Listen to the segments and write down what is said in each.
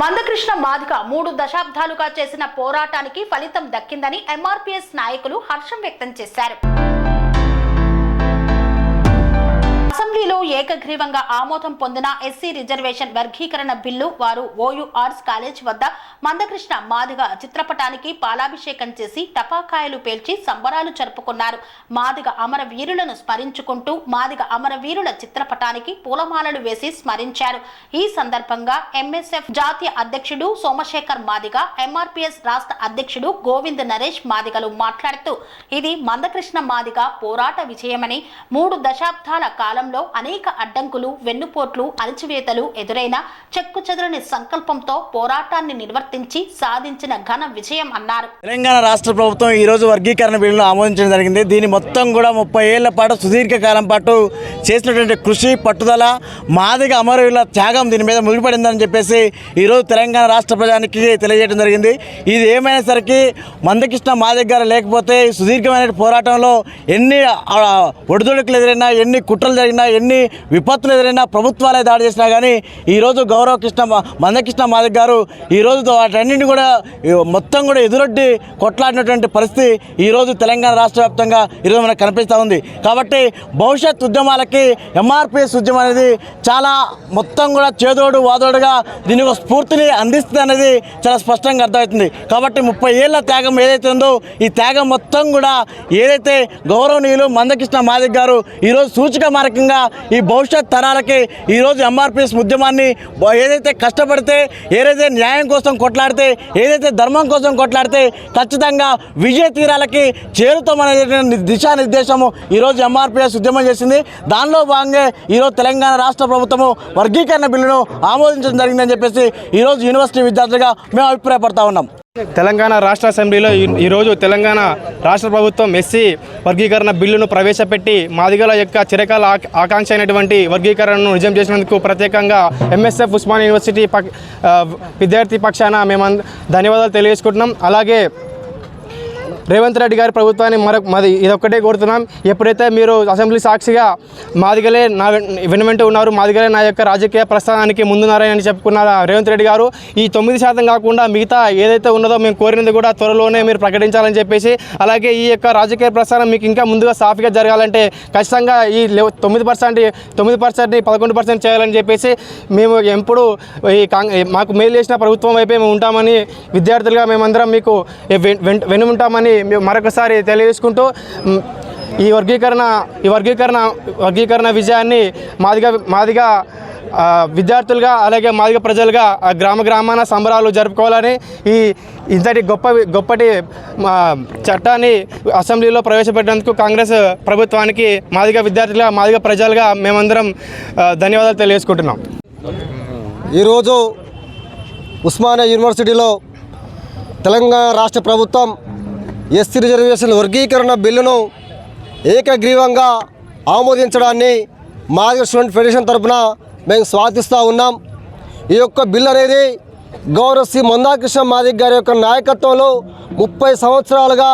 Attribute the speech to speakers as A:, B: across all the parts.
A: మందకృష్ణ మాదిక మూడు దశాబ్దాలుగా చేసిన పోరాటానికి ఫలితం దక్కిందని ఎంఆర్పీఎస్ నాయకులు హర్షం వ్యక్తం చేశారు. అసెంబ్లీలో ఏకగ్రీవంగా ఆమోదం పొందిన ఎస్సీ రిజర్వేషన్ వర్గీకరణ బిల్లు వారు ఓయూ ఆర్ట్స్ కాలేజ్ వద్ద మందకృష్ణ మాదిగ చిత్రపటానికి పాలాభిషేకం చేసి టపాకాయలు పేల్చి సంబరాలు జరుపుకున్నారు. మాదిగ అమరవీరులను స్మరించుకుంటూ మాదిగ అమరవీరుల చిత్రపటానికి పూలమాలలు వేసి స్మరించారు. ఈ సందర్భంగా ఎంఎస్ఎఫ్ జాతీయ అధ్యక్షుడు సోమశేఖర్ మాదిగ ఎంఆర్పిఎస్ రాష్ట్ర అధ్యక్షుడు గోవింద్ నరేష్ మాదిగలు మాట్లాడుతూ ఇది మందకృష్ణ మాదిగ పోరాట విజయమని మూడు దశాబ్దాల కాలంలో అనేక అడ్డంకులు వెన్నుపోట్లు అణచివేతలు ఎదురైన చెక్కు చెదరని సంకల్పంతో పోరాటాన్ని నిర్వర్తించి సాధించిన ఘన విజయం అన్నారు.
B: తెలంగాణ రాష్ట్ర ప్రభుత్వం ఈరోజు వర్గీకరణ బిల్లును ఆమోదించడం జరిగింది. దీని మొత్తం కూడా ముప్పై ఏళ్ళ పాటు సుదీర్ఘ కాలం పాటు చేసినటువంటి కృషి పట్టుదల మాదిగ అమరవీరుల త్యాగం దీని మీద ముగిపడిందని చెప్పేసి ఈరోజు తెలంగాణ రాష్ట్ర ప్రజానికి తెలియజేయడం జరిగింది. ఇది ఏమైనా సరికి మందకృష్ణ మాదిగ గారు లేకపోతే సుదీర్ఘమైన పోరాటంలో ఎన్ని ఒడిదొడుకులు ఒడిదుడుకులు ఎదురైనా ఎన్ని కుట్రలు జరిగినా ఎన్ని విపత్తులు ఎదురైనా ప్రభుత్వాలే దాడి చేసినా కానీ ఈరోజు గౌరవ కృష్ణ మా- మందకృష్ణ మాదిగ గారు ఈరోజు వాటన్నింటిని కూడా మొత్తం కూడా ఎదురొడ్డి కొట్లాడినటువంటి పరిస్థితి ఈరోజు తెలంగాణ రాష్ట్ర వ్యాప్తంగా ఈరోజు మనకు కనిపిస్తూ ఉంది. కాబట్టి భవిష్యత్ ఉద్యమాలకి ఎంఆర్పిఎస్ ఉద్యమం అనేది చాలా మొత్తం కూడా చేదోడు వాదోడుగా దీని ఒక స్ఫూర్తిని అందిస్తుంది అనేది చాలా స్పష్టంగా అర్థమవుతుంది. కాబట్టి ముప్పై ఏళ్ళ త్యాగం ఏదైతే ఉందో ఈ త్యాగం మొత్తం కూడా ఏదైతే గౌరవనీయులు మందకృష్ణ మాదిక్ గారు ఈరోజు సూచిక మార్గంగా ఈ భవిష్యత్ తరాలకి ఈరోజు ఎంఆర్పిఎస్ ఉద్యమాన్ని ఏదైతే కష్టపడితే ఏదైతే న్యాయం కోసం కొట్లాడితే ఏదైతే ధర్మం కోసం కొట్లాడితే ఖచ్చితంగా విజయ తీరాలకి చేరుతామనే దిశానిర్దేశము ఈరోజు ఎంఆర్పిఎస్ ఉద్యమం చేసింది. దానిలో భాగంగా ఈరోజు తెలంగాణ రాష్ట్ర ప్రభుత్వము వర్గీకరణ బిల్లును ఆమోదించడం జరిగిందని చెప్పేసి ఈరోజు యూనివర్సిటీ విద్యార్థులుగా మేము అభిప్రాయపడతా ఉన్నాం.
C: తెలంగాణ రాష్ట్ర అసెంబ్లీలో ఈరోజు తెలంగాణ రాష్ట్ర ప్రభుత్వం ఎస్సీ వర్గీకరణ బిల్లును ప్రవేశపెట్టి మాదిగల యొక్క చిరకాల ఆకాంక్ష అయినటువంటి వర్గీకరణను నిజం చేసినందుకు ప్రత్యేకంగా ఎంఎస్ఎఫ్ ఉస్మాన్ యూనివర్సిటీ పక్ విద్యార్థి పక్షాన మేము ధన్యవాదాలు తెలియజేసుకుంటున్నాం. అలాగే రేవంత్ రెడ్డి గారి ప్రభుత్వాన్ని మరొక మాది ఇదొక్కటే కోరుతున్నాం. ఎప్పుడైతే మీరు అసెంబ్లీ సాక్షిగా మాదిగలే నా వెన్- ఉన్నారు మాదిగలే నా యొక్క రాజకీయ ప్రస్థానానికి ముందున్నారని చెప్పుకున్న రేవంత్ రెడ్డి గారు ఈ తొమ్మిది శాతం కాకుండా మిగతా ఏదైతే ఉన్నదో మేము కోరినది కూడా త్వరలోనే మీరు ప్రకటించాలని చెప్పేసి అలాగే ఈ యొక్క రాజకీయ ప్రస్థానం మీకు ఇంకా ముందుగా సాఫీగా జరగాలంటే ఖచ్చితంగా ఈ తొమ్మిది పర్సెంట్ తొమ్మిది పర్సెంట్ని పదకొండు పర్సెంట్ చేయాలని చెప్పేసి మేము ఎప్పుడు ఈ మాకు మేలు చేసిన ప్రభుత్వం వైపే మేము ఉంటామని విద్యార్థులుగా మేమందరం మీకు వెన్- వెన్- వెనుముంటామని మరొకసారి తెలియజేసుకుంటూ ఈ వర్గీకరణ ఈ వర్గీకరణ వర్గీకరణ విజయాన్ని మాదిగా మాదిగా విద్యార్థులుగా అలాగే మాదిగ ప్రజలుగా గ్రామ గ్రామాన సంబరాలు జరుపుకోవాలని ఈ ఇంతటి గొప్ప గొప్పటి మా చట్టాన్ని అసెంబ్లీలో ప్రవేశపెట్టేందుకు కాంగ్రెస్ ప్రభుత్వానికి మాదిగ విద్యార్థులుగా మాదిగ ప్రజలుగా మేమందరం ధన్యవాదాలు తెలియజేసుకుంటున్నాం.
D: ఈరోజు ఉస్మానియా యూనివర్సిటీలో తెలంగాణ రాష్ట్ర ప్రభుత్వం ఎస్సీ రిజర్వేషన్ వర్గీకరణ బిల్లును ఏకగ్రీవంగా ఆమోదించడాన్ని మాదిగ స్టూడెంట్ ఫెడరేషన్ తరఫున మేము స్వాగతిస్తూ ఉన్నాం. ఈ యొక్క బిల్లు అనేది గౌరవ శ్రీ మందాకృష్ణ మాదిక్ గారి యొక్క నాయకత్వంలో ముప్పై సంవత్సరాలుగా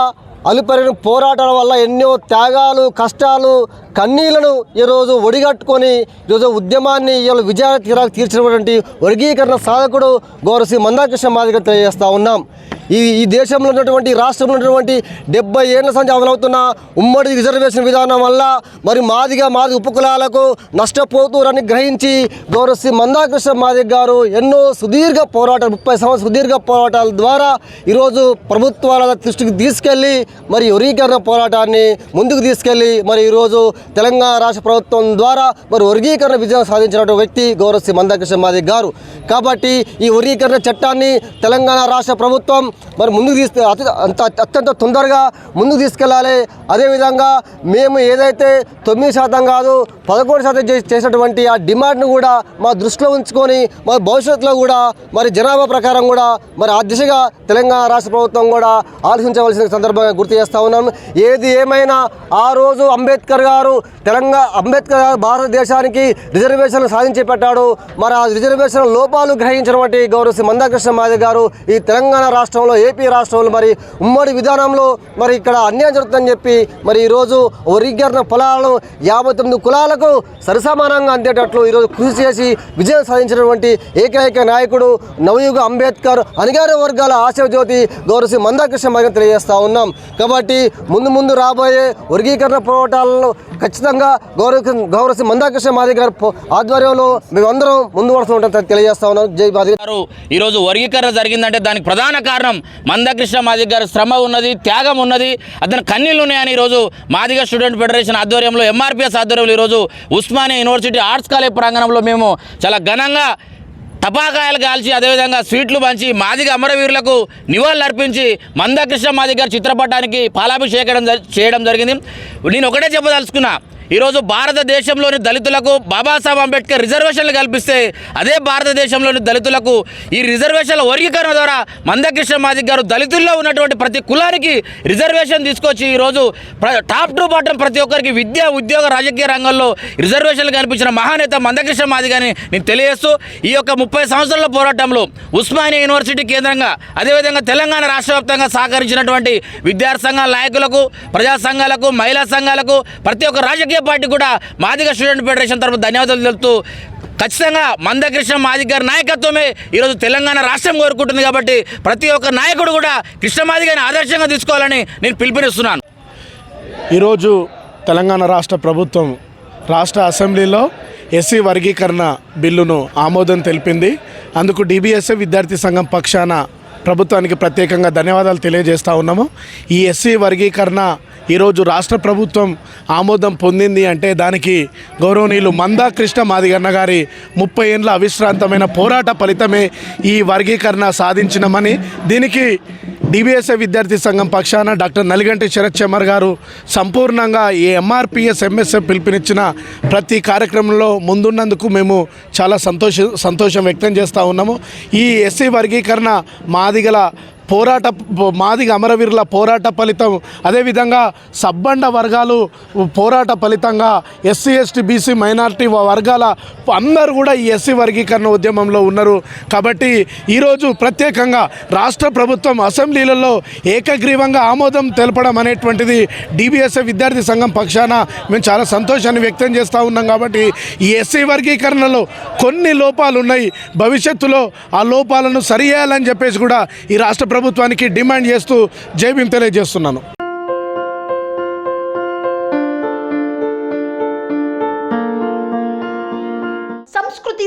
D: అలుపరిన పోరాటాల వల్ల ఎన్నో త్యాగాలు కష్టాలు కన్నీళ్ళను ఈరోజు ఒడిగట్టుకొని ఈరోజు ఉద్యమాన్ని ఇవాళ విజయ తీర్చినటువంటి వర్గీకరణ సాధకుడు గౌరవ శ్రీ మందాకృష్ణ మాదిగ తెలియజేస్తూ ఉన్నాం. ఈ ఈ దేశంలో ఉన్నటువంటి రాష్ట్రంలో ఉన్నటువంటి డెబ్బై ఏళ్ళ సంచి అమలవుతున్న ఉమ్మడి రిజర్వేషన్ విధానం వల్ల మరి మాదిగా మాది ఉపకులాలకు నష్టపోతురని గ్రహించి గౌరవ శ్రీ మందాకృష్ణ మాదిగ్ గారు ఎన్నో సుదీర్ఘ పోరాటాలు ముప్పై సంవత్సరాల సుదీర్ఘ పోరాటాల ద్వారా ఈరోజు ప్రభుత్వాల దృష్టికి తీసుకెళ్ళి మరి వర్గీకరణ పోరాటాన్ని ముందుకు తీసుకెళ్ళి మరి ఈరోజు తెలంగాణ రాష్ట్ర ప్రభుత్వం ద్వారా మరి వర్గీకరణ విజయం సాధించినటువంటి వ్యక్తి గౌరవ శ్రీ మందాకృష్ణ మాదిగ్ గారు. కాబట్టి ఈ వర్గీకరణ చట్టాన్ని తెలంగాణ రాష్ట్ర ప్రభుత్వం మరి ముందుకు తీసుకు అతి- అంత అత్యంత తొందరగా ముందుకు తీసుకెళ్ళాలి. అదేవిధంగా మేము ఏదైతే తొమ్మిది శాతం కాదు పదకొండు శాతం చేసినటువంటి ఆ డిమాండ్ను కూడా మా దృష్టిలో ఉంచుకొని మరి భవిష్యత్తులో కూడా మరి జనాభా ప్రకారం కూడా మరి ఆ దిశగా తెలంగాణ రాష్ట్ర ప్రభుత్వం కూడా ఆలోచించవలసిన సందర్భంగా గుర్తు చేస్తూ ఉన్నాం. ఏది ఏమైనా ఆ రోజు అంబేద్కర్ గారు తెలంగాణ అంబేద్కర్ గారు భారతదేశానికి రిజర్వేషన్లు సాధించి పెట్టాడు. మరి ఆ రిజర్వేషన్ లోపాలు గ్రహించినటువంటి గౌరవ శ్రీ మందాకృష్ణ మాది గారు ఈ తెలంగాణ రాష్ట్రం రాష్ట్రంలో ఏపీ రాష్ట్రంలో మరి ఉమ్మడి విధానంలో మరి ఇక్కడ అన్యాయం జరుగుతుందని చెప్పి మరి ఈరోజు వర్గీకరణ పొలాలను యాభై తొమ్మిది కులాలకు సరిసమానంగా అందేటట్లు ఈరోజు కృషి చేసి విజయం సాధించినటువంటి ఏకైక నాయకుడు నవయుగ అంబేద్కర్ అణగార వర్గాల ఆశజ్యోతి గౌరవ మందాకృష్ణ మరి తెలియజేస్తూ ఉన్నాం. కాబట్టి ముందు ముందు రాబోయే వర్గీకరణ పోరాటాలలో ఖచ్చితంగా గౌరవ గౌరవసి మందాకృష్ణ మాది గారి ఆధ్వర్యంలో మేమందరం ముందు వరుస ఉంటాం తెలియజేస్తా ఉన్నాం. జై మాది
E: గారు ఈరోజు వర్గీకరణ జరిగిందంటే దానికి ప్రధాన కారణం మందకృష్ణ మాదిగ గారి శ్రమ ఉన్నది త్యాగం ఉన్నది. అతని కన్నీళ్ళు ఉన్నాయని ఈరోజు మాదిగ స్టూడెంట్ ఫెడరేషన్ ఆధ్వర్యంలో ఎంఆర్పిఎస్ ఆధ్వర్యంలో ఈరోజు ఉస్మానియా యూనివర్సిటీ ఆర్ట్స్ కాలేజ్ ప్రాంగణంలో మేము చాలా ఘనంగా టపాకాయలు కాల్చి అదేవిధంగా స్వీట్లు పంచి మాదిగ అమరవీరులకు నివాళులు అర్పించి మందకృష్ణ మాదిగ గారి చిత్రపటానికి పాలాభిషేకం జ- చేయడం జరిగింది. నేను ఒకటే చెప్పదలుచుకున్నా ఈరోజు భారతదేశంలోని దళితులకు బాబాసాహెబ్ అంబేద్కర్ రిజర్వేషన్లు కల్పిస్తే అదే భారతదేశంలోని దళితులకు ఈ రిజర్వేషన్ల వర్గీకరణ ద్వారా మందకృష్ణ మాదిక్ గారు దళితుల్లో ఉన్నటువంటి ప్రతి కులానికి రిజర్వేషన్ తీసుకొచ్చి ఈరోజు టాప్ టు బాటం ప్రతి ఒక్కరికి విద్య ఉద్యోగ రాజకీయ రంగంలో రిజర్వేషన్లు కల్పించిన మహానేత మందకృష్ణ మాదిక్ అని నేను తెలియజేస్తూ ఈ యొక్క ముప్పై సంవత్సరాల పోరాటంలో ఉస్మానియా యూనివర్సిటీ కేంద్రంగా అదేవిధంగా తెలంగాణ రాష్ట్ర వ్యాప్తంగా సహకరించినటువంటి విద్యార్థి సంఘాల నాయకులకు ప్రజా సంఘాలకు మహిళా సంఘాలకు ప్రతి ఒక్క రాజకీయ పార్టీ కూడా మాదిగ స్టూడెంట్ ఫెడరేషన్ తరఫున ధన్యవాదాలు తెలుపుతూ ఖచ్చితంగా మందకృష్ణ మాదిగ గారి నాయకత్వమే ఈరోజు తెలంగాణ రాష్ట్రం కోరుకుంటుంది కాబట్టి ప్రతి ఒక్క నాయకుడు కూడా కృష్ణ మాదిగని ఆదర్శంగా తీసుకోవాలని నేను పిలుపునిస్తున్నాను.
F: ఈరోజు తెలంగాణ రాష్ట్ర ప్రభుత్వం రాష్ట్ర అసెంబ్లీలో ఎస్సీ వర్గీకరణ బిల్లును ఆమోదం తెలిపింది. అందుకు డిబిఎస్ఏ విద్యార్థి సంఘం పక్షాన ప్రభుత్వానికి ప్రత్యేకంగా ధన్యవాదాలు తెలియజేస్తూ ఉన్నాము. ఈ ఎస్సీ వర్గీకరణ ఈరోజు రాష్ట్ర ప్రభుత్వం ఆమోదం పొందింది అంటే దానికి గౌరవనీయులు మందా కృష్ణ మాదిగన్న గారి ముప్పై ఏండ్ల అవిశ్రాంతమైన పోరాట ఫలితమే ఈ వర్గీకరణ సాధించినమని దీనికి డిబిఎస్ఏ విద్యార్థి సంఘం పక్షాన డాక్టర్ నలిగంటి శరత్ చమర్ గారు సంపూర్ణంగా ఈ ఎంఆర్పిఎస్ ఎంఎస్ఎఫ్ పిలుపునిచ్చిన ప్రతి కార్యక్రమంలో ముందున్నందుకు మేము చాలా సంతోష సంతోషం వ్యక్తం చేస్తూ ఉన్నాము. ఈ ఎస్సీ వర్గీకరణ మాదిగల పోరాట మాదిగ అమరవీరుల పోరాట ఫలితం. అదేవిధంగా సబ్బండ వర్గాలు పోరాట ఫలితంగా ఎస్సీ ఎస్టీ బీసీ మైనారిటీ వర్గాల అందరూ కూడా ఈ ఎస్సీ వర్గీకరణ ఉద్యమంలో ఉన్నారు. కాబట్టి ఈరోజు ప్రత్యేకంగా రాష్ట్ర ప్రభుత్వం అసెంబ్లీలలో ఏకగ్రీవంగా ఆమోదం తెలపడం అనేటువంటిది డిబిఎస్ఏ విద్యార్థి సంఘం పక్షాన మేము చాలా సంతోషాన్ని వ్యక్తం చేస్తూ ఉన్నాం కాబట్టి ఈ ఎస్సీ వర్గీకరణలో కొన్ని లోపాలు ఉన్నాయి భవిష్యత్తులో ఆ లోపాలను సరియాలని చెప్పేసి కూడా ఈ రాష్ట్ర ప్రభుత్వానికి డిమాండ్ చేస్తూ జై తెలియజేస్తున్నాను.
A: సంస్కృతి